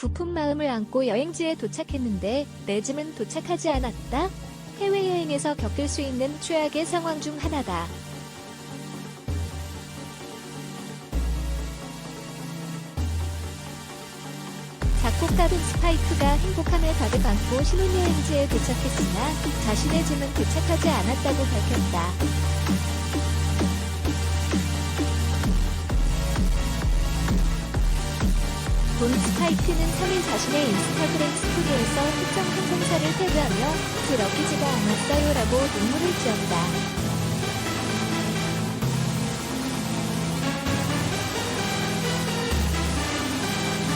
부푼 마음을 안고 여행지에 도착했는데 내 짐은 도착하지 않았다. 해외여행에서 겪을 수 있는 최악의 상황 중 하나다. 작곡가분 스파이크가 행복함을 가득 안고 신혼여행지에 도착했으나 자신의 짐은 도착하지 않았다고 밝혔다. 본 스파이크는 3일 자신의 인스타그램 스토리에서 특정 항공사를 태그하며 그럭키지가 않았어요 라고 눈물을 지었다.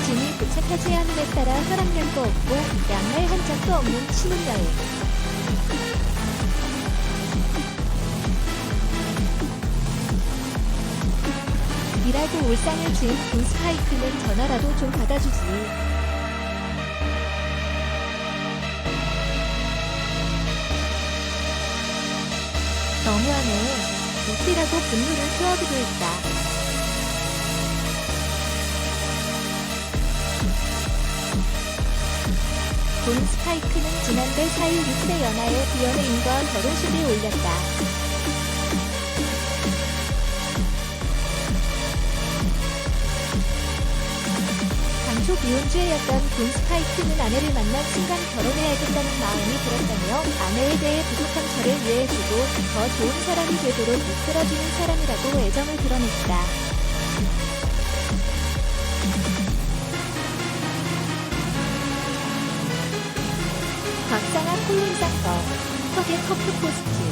짐이 도착하지 않음에 따라 혈압약도 없고 양말 한 짝도 없는 신혼여행. 일하고 울상을 지은 본 스파이크는 전화라도 좀 받아주지. 너무하네. 웃기라고 분노를 토하기도 했다. 본 스파이크는 지난달 4일 6세 연하의 비연예인과 결혼식을 올렸다. 초 비혼주의였던 본 스파이크는 아내를 만난 순간 결혼해야겠다는 마음이 들었다며 아내에 대해 부족한 저를 이해해주고 더 좋은 사람이 되도록 이끌어주는 사람이라고 애정을 드러냈다. 곽상아 콜린 사건, 턱의 커프 포스트,